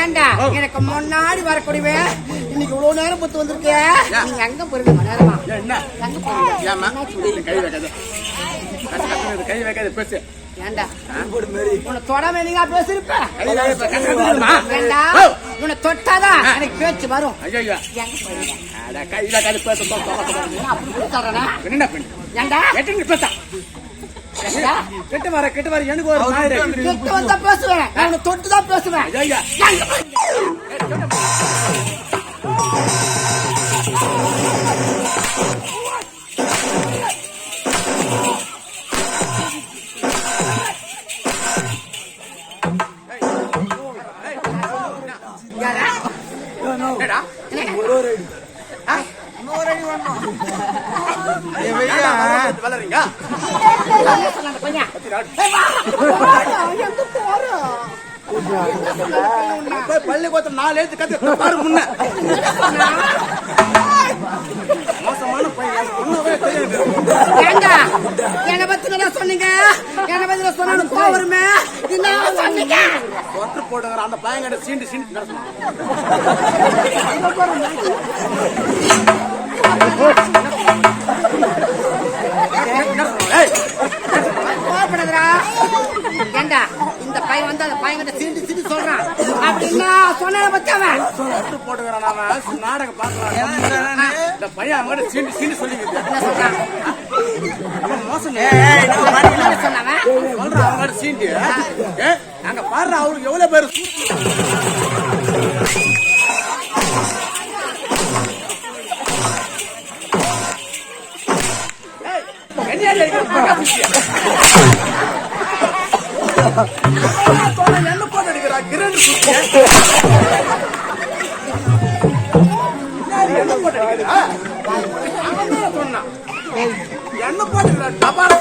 ஏண்டா. எனக்கு முன்னாடி வரக்கூடியவே இன்னைக்கு இவ்வளவு நேரம் பத்து வந்திருக்க? நீங்க எங்க போறீங்க மணி நேரமா கை வைக்காத பேசு. ஏண்டா? உன்னை தொடாம நீங்க பேசிருப்ப? ஏண்டா. உன்னை தொட்டாதான் எனக்கு பேச்சு வரும். பேசு ஏண்டா? கிட்ட வர கிட்ட வர எனக்கு ஒரு. கிட்ட வந்தா பேசுவேன். தொட்டு தான் பேசுவேன்? ஏன்டா வளர்ந்து நாலு எழுத்து கத்து பாரு முன்ன மோசமான பையன் ஒண்ணுமே தெரியாது பத்தி நல்லா சொன்னீங்க. என்னை பத்தி நான் சொன்னா உனக்கு கோவம் சொன்னீங்க ஒன்று போடுங்கிற அந்த பையன் சீண்டு சீண்டு நடத்தணும் ஏய், கோவப்படாதடா ஏண்டா இந்த பையன் வந்து அந்த பையன் கிட்ட சீண்டு சீண்டு சொல்றான் அப்படின்னா சொன்ன பத்தி அவன்? ஒன்று போடுங்கிறான் அவன். நாடகம் பார்க்கலாம் இந்த பையன் அவங்க சீண்டு சீண்டு சொல்லிக்கிட்டு என்ன சொல்றான்? மோசம் என்ன சொன்னவன் சொல்றான் அவங்க சீண்டு அங்க பாரு அவருக்கு எவ்வளவு பேர் ஏய், என்னையா அடிக்கிற? என்ன போட்டு அடிக்கிறா கிரண் என்ன போட்டு அடிக்கிறா சொன்னான் என்ன போட்டுக்கிறா டபார.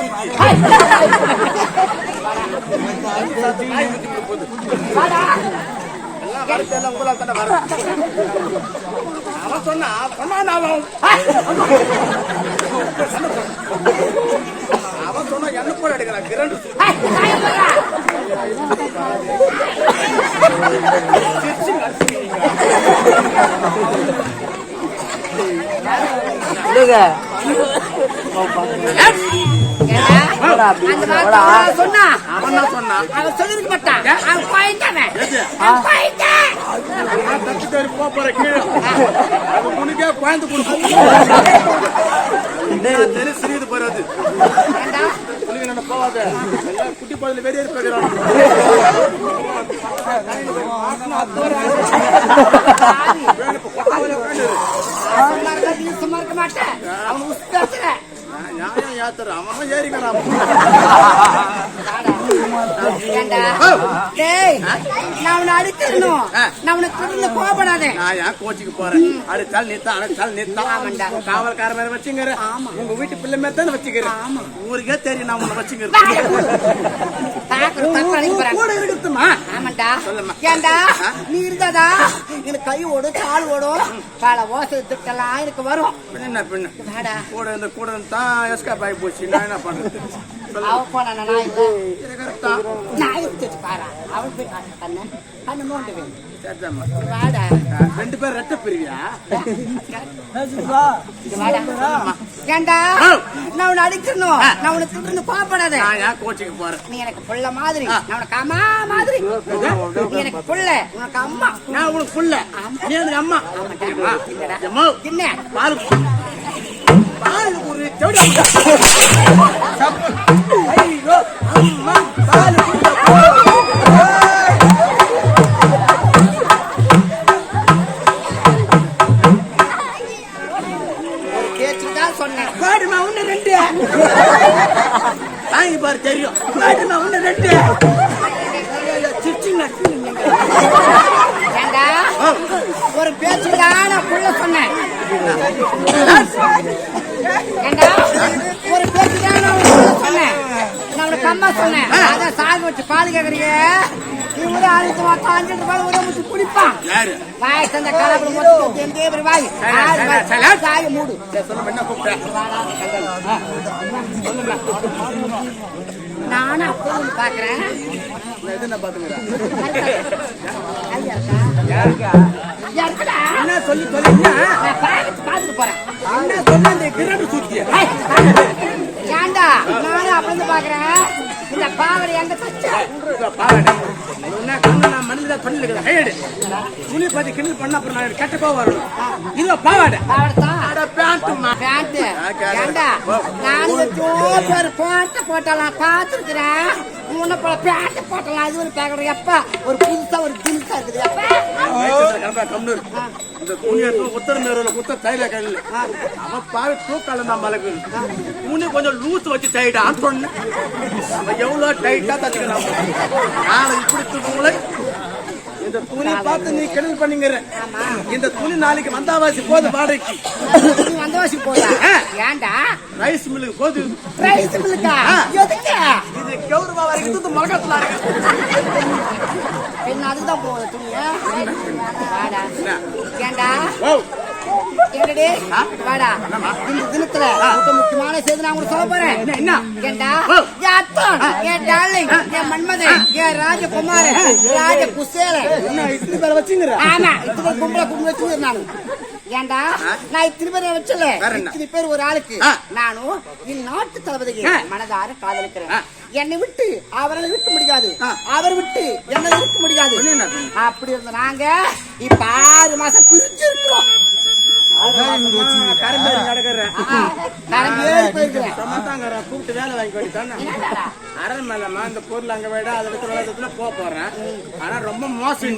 அவன் சொன்னா சொன்னான் அவன் அவன் சொன்னா என்ன போட எடுக்கிறான் கிரண் ஏண்டா, அந்த வார்த்தை அவன் சொன்னா சொல்லிருக்க மாட்டான் அவன் போயிட்டாவன் எது? அவன் கொடுக்கும் நான் தெரி சிறியது போறது ஏண்டா புள்ளிங்க என்ன போவாத குட்டி பாதையில வெளியே இருப்பாங்க சும்மா இருக்க, மாட்டேன் அவன் ஏறிக்கிறான். நான் அடிச்சிடணும். நான் உனக்கு கோபப்படாதே நான் ஏன் கோச்சிக்கு போறேன்? அடிச்சால் நித்தா அடிச்சால் நித்தா ஆமாண்டா. காவல்கார மேல வச்சுங்கிற உங்க வீட்டு பிள்ளை மேல தானே வச்சுக்கிறேன் ஊருக்கே தெரியும் நான் உன்னை வச்சுக்கிறேன் கூட இருக்குதுமா ஆமாண்டா. சொல்லும்மா. ஏண்டா? நீ இருந்தாதா எனக்கு கை ஓடும் கால் ஓடும். பல ஓசை திட்டலாம் எனக்கு வரும். என்ன பின்ன. கூட இருந்து கூட தான் எஸ்கேப் ஆகி போச்சு. நான் என்ன பண்றது சொல்லு. அவ போனா. நான் எடுத்துட்டு பாரா. அவள் போய். வாடா. ஆ, ரெண்டு பேர் ரெட்ட பிரிவியா? ஏண்டா. நான் உன்னை அடிக்கணும். நான் உனக்கு திட்டு கோபப்படாத நான் ஏன் கோச்சிக்கு போறேன்? நீ எனக்கு புள்ள மாதிரி. நான் உனக்கு அம்மா மாதிரி. நீ எனக்கு புள்ள. உனக்கு அம்மா. நான் உனக்கு புள்ள. நீ எனக்கு அம்மா. அம்மா, அம்மா. என்ன? பால் பால் ஒரு தேடி ஐயோ அம்மா பால் பேச்சு தான் சொன்னேன். பாடுமா ஒண்ணு ரெண்டு. வாங்கி பாரு தெரியும். ஒண்ணு ரெண்டு. சிரிச்சிங்க ஒரு பேச்சு தான் நான் புள்ள சொன்னேன். ஒரு பேச்சு தான் நான் உனக்கு புள்ள சொன்னேன். நான் உனக்கு அம்மா சொன்னேன். அதான் சாகு வச்சு பால் கேக்குறீங்க. ஒரு ஆளுக்கு மாத்தம் அஞ்சு ரூபாய் ஒரு முச்சு குடிப்பான். வாய் தந்த கலப்படம் வாய். மூடு. சொல்லுங்க என்ன கூப்பிட்டேன் வாடா, கல்யாணம். நானும் அப்போ நான் இது என்ன சொல்லி பாக்கெட் பாத்துட்டு போறேன். என்ன சொன்ன இந்த கிரண்டு சுத்திய? நானும் பாக்குறேன் இந்த பாவடை எங்க தச்ச? கண்ணு நான் மண்ணில் தான் பண்ணி இருக்கிறேன் கையெடு துணி பத்தி கிண்டல் பண்ண அப்புறம் நான் கெட்ட கோவம் வரணும் இதுல பாவாடை. பேண்ட் நான் பேண்ட் போட்டலாம் முன்ன போல போட்டலாம். அது ஒரு பேக்கெட் எப்ப ஒரு புதுசா ஒரு ஜின்ஸா இருக்குது. எப்ப கம்னூர் இந்த உத்தர நேரில் குத்த தைல கல்ல அவன் பாவி தூக்கால தான் மலக்கு. துணி கொஞ்சம் லூஸ் வச்சு டைட்டான்னு சொன்னேன். அவன் எவ்வளவு டைட்டா தச்சுக்கிறான் நான் இப்படி தூக்குங்களே இந்த துணி பார்த்து நீ கிண்டல் பண்ணிங்கிற. இந்த துணி நாளைக்கு வந்தாவாசி போது வாடகைக்கு. நீ வந்த வாசி போதா? ஆ. ஏன்டா? ரைஸ் மில்லுக்கு போது பிரைஸ் மில்லுக்கா. எதுக்கு? இது கௌரவா வரைக்கும் தூத்து மலகத்துல இருக்கு என்ன அதுதான் போகுது துணியா? வாடா? ஏண்டா? என்னடி? ஆ? வாடா. என்னம்மா? இந்த தினத்துல மிக முக்கியமான செய்தி நான் உங்களுக்கு சொல்ல போறேன். என்ன என்ன? ஏண்டா? ஓ. என் அத்தன் என் டார்லிங் என் மன்மதன் என் ராஜகுமார் ராஜ குசேலன் என்ன இத்தனை பேரை வச்சுங்கிற ஆமா இத்தனை கும்பல கும்பல வச்சு நானு. ஏண்டா நான் இத்தனை பேரை? இத்தனை பேர் ஒரு ஆளுக்கு. நானும் என் நாட்டு தளபதிக்கு ஆ. மனதார காதலிக்கிறேன். என்னை விட்டு அவரை இருக்க முடியாது. அவர் விட்டு என்னை இருக்க முடியாது? அப்படி இருந்த நாங்க இப்ப ஆறு மாசம் பிரிஞ்சு இருக்கிறோம் கூப்பிட்டு வேலை வாங்கி என்னடா? அரண் மேலம்மா இந்த பொருள் அங்க விட அதை போக போறேன். ஆனா ரொம்ப மோசம்?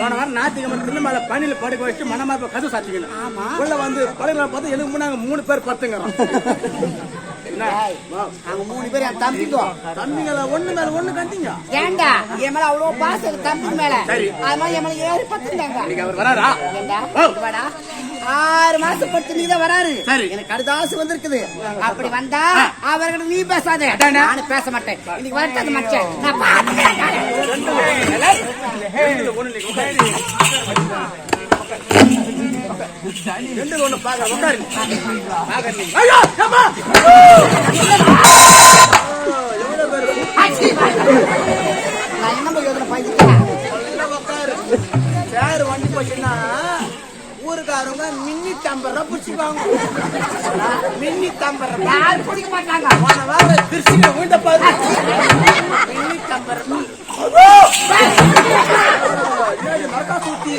போன வாரம் ஞாயிற்றுக்கிழமை திண்ணு மேல பனியில படுக்க வச்சு மனமார்ப கது சாத்திக்கணும். உள்ள வந்து படுக்கிற பார்த்து எனக்கு முன்னாங்க மூணு பேர் பத்துங்கிறோம். அவங்க மூணு பேர் என் தம்பிங்கோ தம்பிங்கள ஒண்ணு மேல ஒண்ணு கண்டிங்க என் மேல அவ்வளவு பாசம் தம்பி மேல. சரி. அது மாதிரி என் மேல ஏறி பத்துட்டாங்க இன்னைக்கு அவர் வராரா? ஆறு மாசம் பட்டு நீ தான் வராரு. சரி. எனக்கு அடுத்தாசு வந்திருக்குது. அப்படி வந்தா அவர்கிட்ட நீ பேசாத? நானும் பேச மாட்டேன். இன்னைக்கு வரட்டது மச்சேன் நான் பாத்துக்கிறேன். ரெண்டுல ஒண்ணு பாக்க உட்காரு மின்னி தம்பரை யாரும் பிடிக்க மாட்டாங்க? போன வாரம் திருச்சியில வீண்ட பாரு மின்னி மரக்கா சூத்தி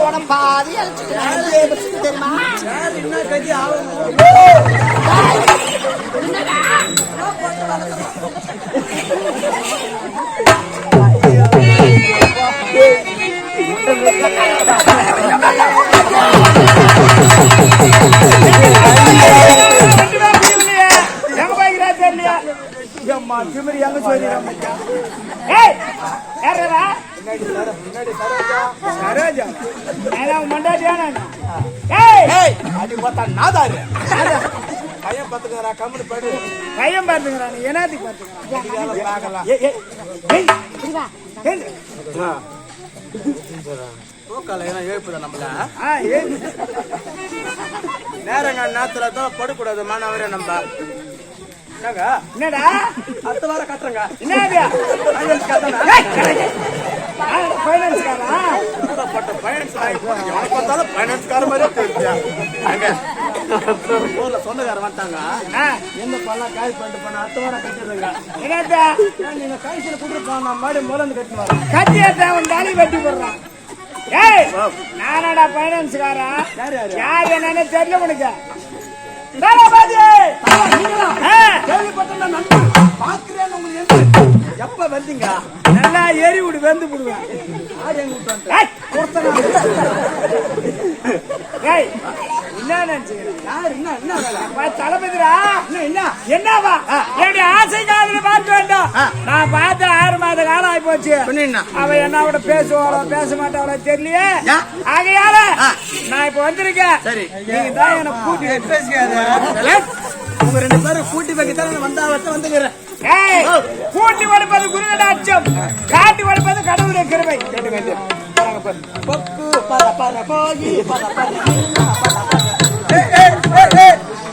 உடம்பாதி அழைச்சிட்டு தெரியுமா? சேர் என்ன கதி ஆகும் எங்க ஏய் அடி பார்த்தா நாதாரு. பையன் பத்துக்கிறா கம்முனு படு. பையன் பார்த்துக்கிறான் நீ என்னத்துக்கு பார்த்துக்கிறான்? பார்க்கலாம். ஏய் நம்மள? ஆ ஏய். நேரங்க நேரத்துல தான் படக்கூடாது மாணவரே நம்ம. என்னடா? அடுத்த வாரம் கட்டுறங்க. என்னது? கட்டணும் ஃபைனான்ஸ்காரா பட்ட ஃபைனான்ஸ் எவனை பார்த்தாலும் ஃபைனான்ஸ் மாதிரியே தெரிஞ்சா அங்க ஊர்ல சொந்தக்காரர் வந்துட்டாங்க எந்த பணம் காய் பண்ணிட்டு பண்ண அடுத்த வாரம் கட்டிடுங்க என்னடா நீங்க கைசில கொடுத்துருப்போம் நான் மாடி முதல்ல கட்டிட்டு வரேன் கட்டி உன் தாலி வெட்டி போடுறான் ஏய் நானடா யார் என்னன்னு தெரியல உனக்கு. ஆ, கேள்விப்பட்ட நண்பர் பாக்குறேன் உங்களுக்கு எப்ப வந்தீங்க? நல்லா ஏறி விடு வெந்து விடுவேன். ஆடு எங்க விட்டு வந்துட்டு ஏய், கொடுத்தனா. ஏய், என்ன என்ன என்ன என்ன என்ன? என்னவா? என்னுடைய ஆசை காதல பார்க்க வேண்டும். நான் பார்த்து ஆறு மாத காலம் ஆகி போச்சு அவ என்ன கூட பேசுவாளோ பேச மாட்டாளோ தெரியலையே? ஆகையால. நான் இப்ப வந்திருக்கேன். நீங்க தான் எனக்கு கூட்டி உங்க ரெண்டு பேரும் கூட்டி வைக்கத்தான் வந்தா வச்சு வந்துக்கிறேன். கூட்டி காட்டி வடுப்பது கடவுளுடைய கிருபை. கேட்டுக்கங்க. வாங்க பாரு. பர பர போயி பர பர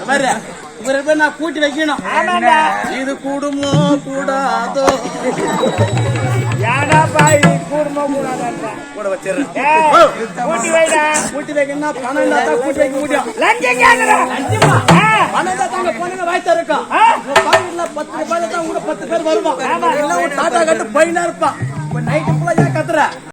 பர இவரை போய் நான் கூட்டி வைக்கணும் இது கூடுமோ கூடாதோ கூடுமோ கூடாதா கூட வச்சிடுறேன் கூட்டி வைடா கூட்டி வைக்கணும்னா பணம் இல்லாத கூட்டி வைக்க முடியும் லஞ்சம் பணம் இல்லாத பொண்ணுங்க வாய்த்தா இருக்கும் பத்து ரூபாயில தான் கூட பத்து பேர் வருவான் எல்லாம் கட்டு பையனா இருப்பான் நைட்டு ஃபுல்லா ஏன் கத்துற